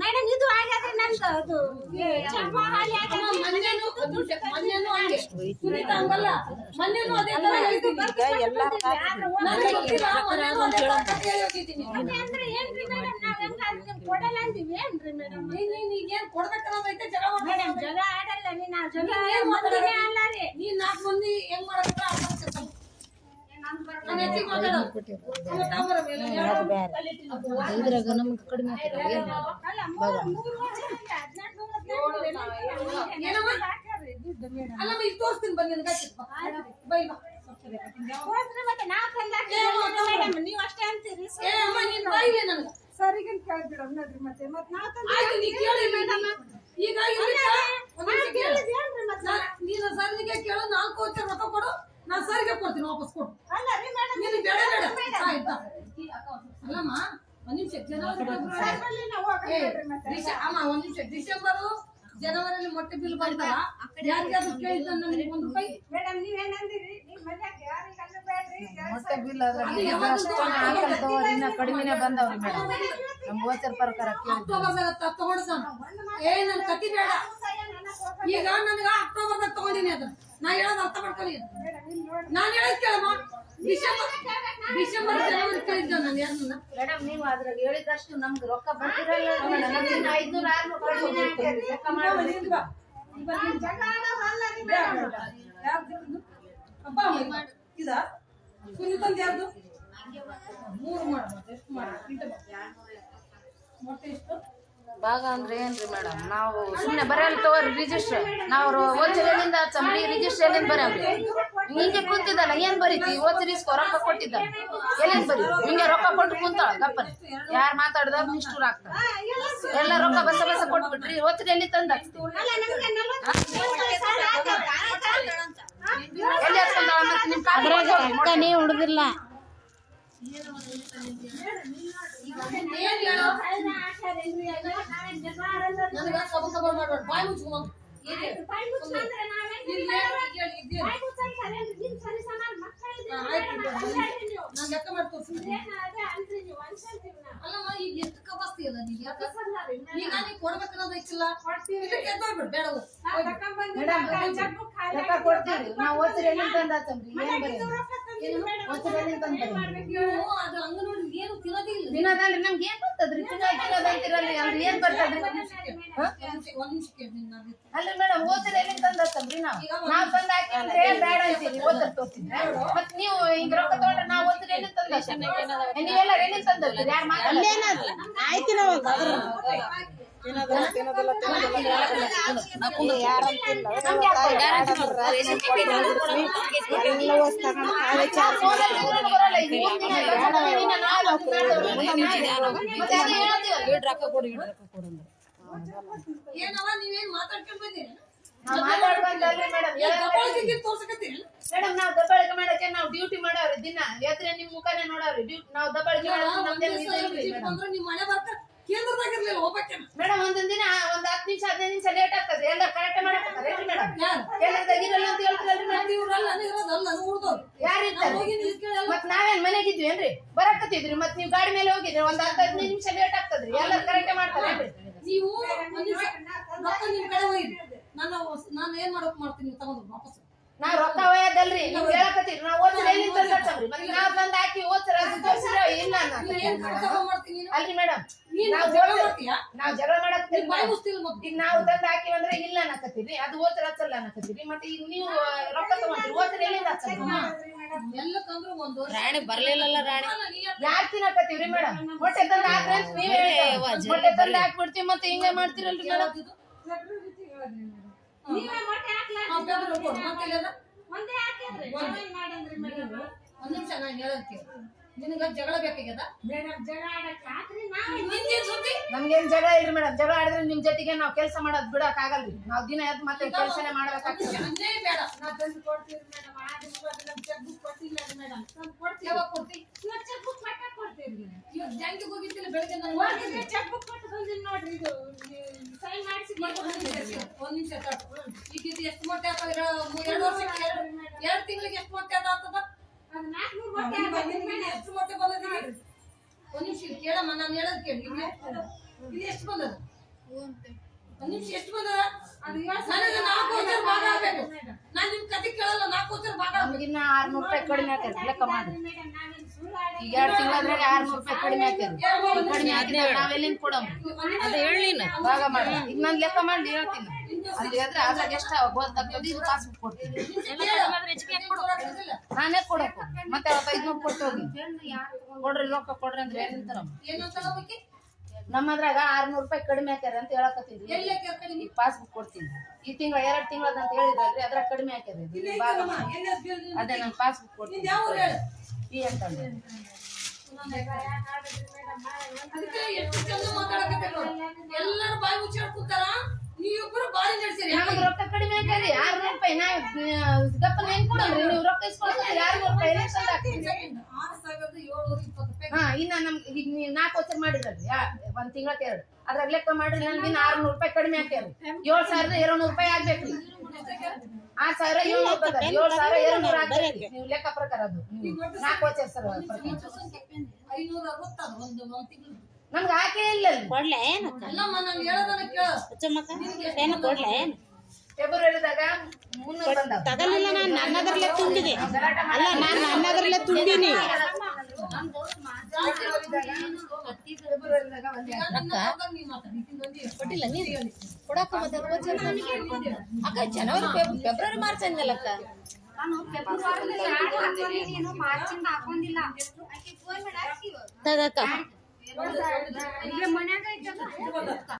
Madam ಇದು ಆಗ್ಯಾದ್ರಿ ನಂದು ಅದು ಚರ್ಮ ಹಾಲಿ ಅಂದ್ರೆ ಏನ್ರಿ ಮೇಡಮ್ ನಾವ್ ಹೆಂಗ ಕೊಡಲ್ಲ ಅಂತೀವಿ. ಏನ್ರಿ ಮೇಡಮ್? ನೀನ್ ಈಗೇನ್ ಕೊಡ್ಬೇಕನ್ನೋದೈತೆ ಜಗಳ ಮೇಡಮ್. ಜಗ ಆಡಲ್ಲ ಜಗ ನೀನ್ ಏನ್ ಮೊದಲೇ ಅಲ್ಲ ರೀ ನೀನ್ ನಾಲ್ಕು ಮಂದಿ ಹೆಂಗ್ ಮಾಡಕ್ಕಿಲ್ಲ ಅರ್ಥ ಮಾಡ್ಕೊತಾನೆ. ನಾನ್ ಹೆಚ್ಚಿಗೆ ಮಾತಾಡೋದು. ಅವ್ನು ತಾಮ್ರ ಮೇಲೆ ಎರಡು ಕಲ್ಲಿಟ್ಟಿದ್ದು. ಇದ್ರಾಗ ನಮ್ಗೆ ಕಡಿಮೆ ಆಗ್ತದೆ ಏನು ಅಲ್ಲ ಮೂರು ಮೂರು ವರ್ಷ ಆಗಿದೆ, ಹದ್ನಾಲ್ಕು ಅಲ್ಲಮ್ಮ ಈಗ ತೋರಿಸ್ತೀನಿ ಬನ್ನಿ ಮತ್ತೆ. ನಾವ್ ಅಷ್ಟೇ ಅಂತೀರಿ ಸರಿಗನ್ ಕೇಳ್ಬಿಡಮ್ ನೋಡ್ರಿ ಮತ್ತೆ ಮತ್ ನಾವ್ ತಂದ್ ಆಯ್ತು ನೀ ಕೇಳಿ ಮೇಡಮ್ ಈಗ ಇಲ್ಲಿ ಒಂದ್ ನಿಮಿಷ ಕೇಳು. ಕೇಳಿದ್ಯಾನ್ರಿ ಮತ್ತೆ ನಾ- ನೀನು ಸರ್ನಿಗೆ ಕೇಳು ನಾಲ್ಕು ಕೋಟಿ ರೊಕ್ಕ ಕೊಡು ನಾನು ಸರ್ಗೆ ಕೊಡ್ತೀನಿ ವಾಪಸ್ ಕೊಡು ಅಲ್ಲ ರೀ ಮೇಡಮ್ ನೀನು ಬೇಡ ಬೇಡ ಆಯ್ತಾ ಅಲ್ಲಮ್ಮ ಒಂದ್ ನಿಮಿಷ ಜನವರಿ ಫೆಬ್ರವರಿ ಏ, ಡಿಸೆ- ಅಮ್ಮ ಒಂದ್ ನಿಮಿಷ. ಡಿಸೆಂಬರ್ ಜನವರಿಲಿ ಮೊಟ್ಟೆ ಬಿಲ್ ಬಂದಲ್ಲ ಯಾರಿಗಾದ್ರು ಕೇಳಿದ್ದ ನನಗೆ ಒಂದು ರೂಪಾಯಿ. ಮೇಡಮ್ ನೀವೇನಂದಿರಿ ನೀವ್ ಮನ್ಯಾಗ ಯಾರಿಗ್ ಅನ್ನ ಬೇಡ್ರಿ ಮೊಟ್ಟೆ ಬಿಲ್ ಅದ್ರಾಗ ಹಾಕಲ್ತವ ಇನ್ನ ಕಡಿಮೆನೆ ಬಂದವ್ರಿ ಮೇಡಮ್. ನಮ್ ಗೋಚರ ಪ್ರಕಾರ ಕೇಳಿ ಅಕ್ಟೋಬರ್ದಾಗ ತಗೊಂಡ್ತಾನ ಏ ನನ್ ಕತಿ ಬೇಡ. ಈಗ ನನಗ ಅಕ್ಟೋಬರ್ದಾಗ ತಗೊಂಡಿನಿ ಅದ. ನಾ ಹೇಳೋದು ಅರ್ಥ ಮಾಡ್ಕೊಳ್ಳಿ. ನಾನ್ ಹೇಳೋದ್ ಕೇಳಮ್ಮ. ಡಿಸೆಂಬರ್ ಡಿಸೆಂಬರ್ ಜನವರಿ ಕೇಳಿದ್ದೆ ನಾನು ಯಾರನ್ನ ಮೇಡಮ್ ನೀವು ಅದ್ರಾಗ ಹೇಳಿದಷ್ಟು ನಮ್ಗೆ ರೊಕ್ಕ ಬರ್ತಿರಲ್ಲ ನಮ್ಗೆ ಇನ್ನ ಐದ್ನೂರ ಆರ್ನೂರು ಕಡಿಮೆ ಹಾಕ್ಯಾರಿ. ಲೆಕ್ಕ ಮಾಡಿ ಯಾರ್ದು ಅಪ್ಪ ಅಮ್ಮ ಇದ ಸುನೀತಂದ್ ಯಾರ್ದು ಮೂರು ಮಾಡ ಮತ್ತೆ ಎಷ್ಟು ಮಾಡ. ಮೊಟ್ಟೆ ಎಷ್ಟು? ಭಾಗ ಅಂದ್ರೆ ಏನ್ರಿ ಮೇಡಮ್ ನಾವು ಸುಮ್ಮನೆ ಬರಲ್ಲ ತಗೋರಿ ರಿಜಿಸ್ಟರ್ ನಾವು ಓಚಲಿಂದ ಚಂಬರಿ ರಿಜಿಸ್ಟರ್ ಎಲ್ಲಿಂದ ಬರವ್ರಿ ಹಿಂಗೆ ಕುಂತಿದ್ದಲ್ಲ ಏನ್ ಬರೀತಿ? ಓಚರಿ ರೊಕ್ಕ ಕೊಟ್ಟಿದ್ದ ಎಲ್ಲಿಂದ ಬರೀ ಹಿಂಗೆ ರೊಕ್ಕ ಕೊಟ್ಟು ಕುಂತಾಳ ಗಪ್ಪನ ಯಾರು ಮಾತಾಡಿದವ್ರು ನಿಷ್ಠೂರ ಆಗ್ತಾರ ಎಲ್ಲ ರೊಕ್ಕ ಬಸ ಬಸ ಕೊಟ್ಬಿಟ್ರಿ ಓಚರಿ ಎಲ್ಲಿ ತಂದ ಎಲ್ಲಿ ಹಚ್ಕೊಂಡಾಳ ಮತ್ತೆ ನಿಮ್ ಹುಡುಗಿರ್ಲ ನನಗ ಕಬ ಕಬ ಮಾಡ್ಬೇಡ ಬಾಯಿ ಮುಚ್ಕೊ ಅಲ್ಲಮ್ಮ ಈಗ ಎಷ್ಟು ಕಬಸ್ತಿ ಅಲ್ಲ ನೀಗ ಯಾಕ? ಈಗ ನೀ ಕೊಡ್ಬೇಕನ್ನೋದು ಐತಿಲ್ಲ ಇದಕ್ಕೆ ಎದ್ದೋಗ್ಬಿಡು ಬೇಡ ಅದು ಏನು ಇಲ್ಲ ದಿನದಲ್ಲಿ ನಮ್ಗೆ ಏನ್ ಬರ್ತದ್ರಿ? ದಿನ ಬಂತಿರಲ್ಲ ಅಂತೀರಲ್ಲ ಅಲ್ರಿ ಏನ್ ಬರ್ತದ್ರಿ? ಅಲ್ರಿ ಮೇಡಮ್ ಓದಿರ ಎಲ್ಲಿಂದ ತಂದತ್ತಂದ್ರಿ ನಾವು? ನಾವ್ ತಂದ್ ಹಾಕಿದ್ರೆ ಬೇಡ ಅಂತೀವಿ ತೋರ್ಸಿದ್ರೆ ಮತ್ ನೀವು ಈಗ ರೊಕ್ಕ ತಗೊಂಡ್ರೆ ನಾವ್ ಓದ್ರೆ ಎಲ್ಲಿ ತಂದ ನೀವೆಲ್ಲ ಎಲ್ಲಿ ತಂದ್ರಿ ಯಾರು ಮಾತಾಡ ನೀವೇನ್ ಮಾತಾಡ್ಕೊಂಡ್ ಬಂದಿರಿ ಮೇಡಮ್. ನಾವ್ ದಬ್ಬಾಳಿಕೆ ಮಾಡಕ್ಕೆ ನಾವ್ ಡ್ಯೂಟಿ ಮಾಡವ್ರಿ ದಿನ. ಯಾತ್ರೆ ನಿಮ್ ಮುಖನೇ ನೋಡವ್ರಿ. ಡ್ಯೂಟಿ ನಾವ್ ದಬ್ಬಾಳಿಕೆ ಮಾಡೋದು ನಮ್ದೇ ನಿಮ್ ಮನೆ ಹೋಗ್ಬೇಕೇನ? ಮೇಡಮ್ ಒಂದೊಂದ್ ದಿನ ಒಂದ್ ಹತ್ತು ನಿಮಿಷ ಹದಿನೈದು ನಿಮಿಷ ಲೇಟ್ ಆಗ್ತದೆ. ಎಲ್ಲ ಕರೆಕ್ಟ್ ಮಾಡಕ್ಕಾರೆ ಮೇಡಮ್. ಕೇಂದ್ರದಾಗ ಇರಲ್ಲ ಅಂತ ಮೇಡಮ್? ಇವ್ರಲ್ಲ ಇರೋದಲ್ಲ ಉಳ್ದವ್ರು ಮತ್ ನಾವೇನ್ ಮನೆಗಿದ್ವಿ ಏನ್ರಿ? ಬರಕತ್ತಿದ್ರಿ. ಮತ್ ನೀವು ಗಾಡಿ ಮೇಲೆ ಹೋಗಿದ್ರಿ. ಒಂದ್ ಹತ್ತು ಹದಿನೈದು ನಿಮಿಷ ಲೇಟ್ ಆಗ್ತದ್ರಿ. ಎಲ್ಲ ಕರೆಕ್ಟ್ ಮಾಡ್ತಾರೆ ನೀವು ಒಂದ್ ನಿಮಿಷ ರೊಕ್ಕ ನಿಮ್ ಕಡೆ ಹೋಗಿ ನಾನು ನಾನು ಏನ್ ಮಾಡಕ್ ಮಾಡ್ತೀನಿ? ತಗೊಂಡ್ರು ತಗೊಂಡು ವಾಪಸ್. ನಾವ್ ರೊಕ್ಕ ಒಯ್ಯದಲ್ರಿ ನೀವು ಹೇಳಕತ್ತೀರಿ ನಾವ್ ಓದ್ಸರ ಎಲ್ಲಿ ತಂದ್ರಿ ಮತ್ ನಾವ್ ಬಂದ್ ಹಾಕಿ ಓದ್ಸರ ತೋರ್ಸಿರ ಇಲ್ಲ ಅಲ್ರಿ ಮೇಡಮ್ ನಾವ್ ಜಗಳ ನಾವ್ ಜಗಳ ಮತ್ತೆ ಈಗ ನಾವು ತಂದ್ ಹಾಕಿವಿ ಅಂದ್ರೆ ಇಲ್ಲ ಅನ್ನಕತ್ತೀರಿ ಅದು ಓದ್ಸರ ಹಚ್ಚಲ್ಲ ಅನ್ನಕತ್ತೀರಿ ಮತ್ತೆ ಈಗ ನೀವು ರೊಕ್ಕ ತಗೊಂಡ್ರಿ ಓದ್ಸರ ಎಲ್ಲಿಂದ ಹಚ್ಚಲ್ಲ? ರಾಣಿ ಬರ್ಲಿಲ್ಲಲ್ಲ ರಾಣಿ. ನೀ ಯಾರ್ ತಿನ್ನಕತ್ತೀವ್ರಿ ಮೇಡಮ್? ಮೊಟ್ಟೆ ತಂದ್ ಹಾಕ್ರಿ ಅಂತ ನೀವೇ ಹೇಳ್ತೀರಿ. ಮೊಟ್ಟೆ ತಂದ್ ಹಾಕ್ಬಿಡ್ತೀವಿ ಮತ್ತೆ ಹಿಂಗೆ ಮಾಡ್ತಿರಲ್ರಿ ಮೇಡಮ್? ನೀವೇ ಮೊಟ್ಟೆ ಹಾಕ್ಲಾ? ಒಂದೇ ಹಾಕಿದ್ರಿ ಜಗಳ ಮಾಡಂದ್ರಿ ಮೇಡಮ್? ಒಂದ್ ನಿಮಿಷ ನಾನು ಹೇಳೋದ್ ಕೇಳು ನಿನಗ ಜಗಳ ಬೇಕಾಗ್ಯದ? ಮೇಡಮ್ ಜಗಳ ಆಡಕ್ ಹಾಕ್ರಿ ನಾವ್ ನಿಂದೇನ್ ಸುದ್ದಿ? ನಮ್ಗೇನ್ ಜಗಳ ಇಲ್ರಿ ಮೇಡಮ್. ಜಗಳ ಆಡಿದ್ರೆ ನಿಮ್ ಜೊತೆಗೆ ನಾವ್ ಕೆಲಸ ಮಾಡೋದ್ ಬಿಡಕ್ ಆಗಲ್ರಿ. ನಾವ್ ದಿನ ಎದ್ದು ಮತ್ತೆ ಕೆಲಸನೇ ಮಾಡ್ಬೇಕಾಗ್ತದೆ. ಬೇಡ. ನಾ ತಂದು ಕೊಡ್ತೀವಿ ಮೇಡಮ್. ಆದ್ರೆ ಇವತ್ತು ನಮ್ ಚೆಕ್ ಬುಕ್ ಕೊಟ್ಟಿಲ್ಲ ಮೇಡಮ್. ತಂದು ಕೊಡ್ತೀವಿ. ಯಾವಾಗ ಕೊಡ್ತಿ? ಇವತ್ತು ಚೆಕ್ ಬುಕ್ ಕೊಡ್ತೀವಿ ಹೋಗಿದ್ದಿಲ್ಲ ಬೆಳಗ್ಗೆ ನಾನು ಚೆಕ್ ಬುಕ್ ಕೊಟ್ಟು ನೋಡ್ರಿ ಇದು ಸೈನ್ ಮಾಡಿಸಿ ಒಂದ್ ನಿಮಿಷ ಈಗ ಇದು ಎಷ್ಟು ಮೊಟ್ಟೆ ಎರಡು ವರ್ಷಕ್ಕೆ ಎರಡು ತಿಂಗಳಿಗೆ ಎಷ್ಟು ಮೊಟ್ಟೆ ಅದಾಗ್ತದ ಎಷ್ಟು ಮೊಟ್ಟೆ ಬಂದದ ನಿಮಿಷ ಕೇಳಮ್ಮ ನಾನು ಹೇಳೋದ್ ಕೇಳಿ ಎಷ್ಟು ಬಂದದ? ಒಂದ್ ನಿಮಿಷ ಎಷ್ಟು ಬಂದದ ಅದು ನಮ್ಗಿನ್ನ ಆರ್ನೂರು ರೂಪಾಯಿ ಕಡಿಮೆ ಲೆಕ್ಕ ಮಾಡಿ. ಈಗ ಎರಡು ತಿಂಗಳಾದ್ರಾಗ ಆರ್ನೂರು ರೂಪಾಯಿ ಕಡಿಮೆ ಕಡಿಮೆ ನಾವೆಲ್ಲಿಂದ ಅದು ಭಾಗ ಮಾಡಿ. ಈಗ ನಾನು ಲೆಕ್ಕ ಮಾಡಿ ಹೇಳ್ತೀನಿ. ಅಲ್ಲಿ ಆದ್ರೆ ಅದ್ರಾಗ ಎಷ್ಟು ಗೊತ್ತಾಗ್ತದೆ ಇದು ಕಾಸು ಕೊಡ್ತೀನಿ. ನಾನೇ ಕೊಡಬೇಕು ಮತ್ತೆ ಐದ್ನೂರು ಕೊಟ್ಟು ಹೋಗಿ. ಕೊಡ್ರಿ ಲೋಕ ಕೊಡ್ರಿ ಅಂದ್ರೆ ಏನ್ ನಿಂತಾರಮ್ಮ ಏನಂತ ಹೋಗಿ ನಮ್ಮದ್ರಾಗ ಆರ್ನೂರು ರೂಪಾಯಿ ಕಡಿಮೆ ಹಾಕ್ಯಾರ ಅಂತ ಹೇಳಕತ್ತಿದ್ರಿ ಎಲ್ಲಿ ಹಾಕ್ಯಾರ ಕಡಿಮೆ? ಈಗ ಪಾಸ್ಬುಕ್ ಕೊಡ್ತೀನಿ. ಈ ತಿಂಗಳ ಎರಡ್ ತಿಂಗಳದ ಅಂತ ಹೇಳಿದ್ರಿ ಅದ್ರಾಗ ಕಡಿಮೆ ಹಾಕ್ಯಾರ ಇಲ್ಲಿ ಭಾಗ? ಅದೇ ನಾನು ಪಾಸ್ಬುಕ್ ಕೊಡ್ತೀನಿ. ನಿಂದ್ ಯಾವ ಊರು ಹೇಳು? ಈ ಅಂತಂದ್ರೆ ಅದಕ್ಕೆ ಎಷ್ಟು ಚಂದ ಮಾತಾಡಕತ್ತೀರ ನೋಡು. ಎಲ್ಲರೂ ಬಾಯಿ ಮುಚ್ಚಾಡ್ ಕೂತಾರ ನೀವಿಬ್ರು ಬಾಯಿ ನಡೆಸಿರಿ. ನಮಗ್ ರೊಕ್ಕ ಕಡಿಮೆ ಹಾಕ್ಯಾರಿ. ಆರ್ನೂರು ರೂಪಾಯಿ ನಾ ಗಪ್ಪ ಹೆಂಗ್ ಕೊಡಲ್ರಿ ನೀವು ರೊಕ್ಕ ಆರ್ನೂರು ರೂಪಾಯಿ ತಂದ್ ಹಾಕ್ತೀರಿ? ಆರು ಸಾವಿರದ ಏಳ್ನೂರ ಇಪ್ಪತ್ತು ರೂಪಾಯಿ ಹಾ ಇನ್ನ ನಮ್ ಈಗ ನೀವು ನಾಲ್ಕು ವಚನ ಮಾಡಿದ್ರಲ್ರಿ ಯಾ ಒಂದ್ ತಿಂಗಳ ಎರಡು. ಅದ್ರಾಗ ಲೆಕ್ಕ ಮಾಡ್ರಿ ನನ್ಗೆ ಆರ್ನೂರು ರೂಪಾಯಿ ಕಡಿಮೆ ಹಾಕ್ಯಾರಿ ಏಳ್ ಸಾವಿರದ ಎರಡ್ ನೂರು ರೂಪಾಯಿ ಆಗ್ಬೇಕ್ರಿ ಆರ್ ಸಾವಿರ ಏಳು ರೂಪಾಯಿ ಏಳ್ ಸಾವಿರ ಎರಡ್ ನೂರು ಆಗ್ಬೇಕ್ರಿ ನೀವು ಲೆಕ್ಕ ಪ್ರಕಾರ ಅದು. ನಾಲ್ಕು ಸರ್ ನಮ್ಗೆ ಆಕೆ ಇಲ್ಲ ಅಲ್ಲಿ. ಕೊಡ್ಲೆ ಅಲ್ಲಮ್ಮ ನಾನು ಹೇಳೋದನ್ನ ಕೇಳ. ಚಮ್ಮಕ್ಕ ಏನು ಕೊಡ್ಲೆ ಏನು? ಫೆಬ್ರವರಿದಾಗ ಮುನ್ನೂರು ತಗಲಿಲ್ಲ ನಾನು ನನ್ನದ್ರಲ್ಲೇ ತುಂಬಿದೆ. ಅಲ್ಲ ನಾನು ನನ್ನದ್ರಲ್ಲೇ ತುಂಬಿನಿ. ಅಕ್ಕ ಜನವರಿ ಫೆಬ್ರವರಿ ಮಾರ್ಚ್ ಅಂದಲ್ಲಕ್ಕ ತಗಕ್ಕ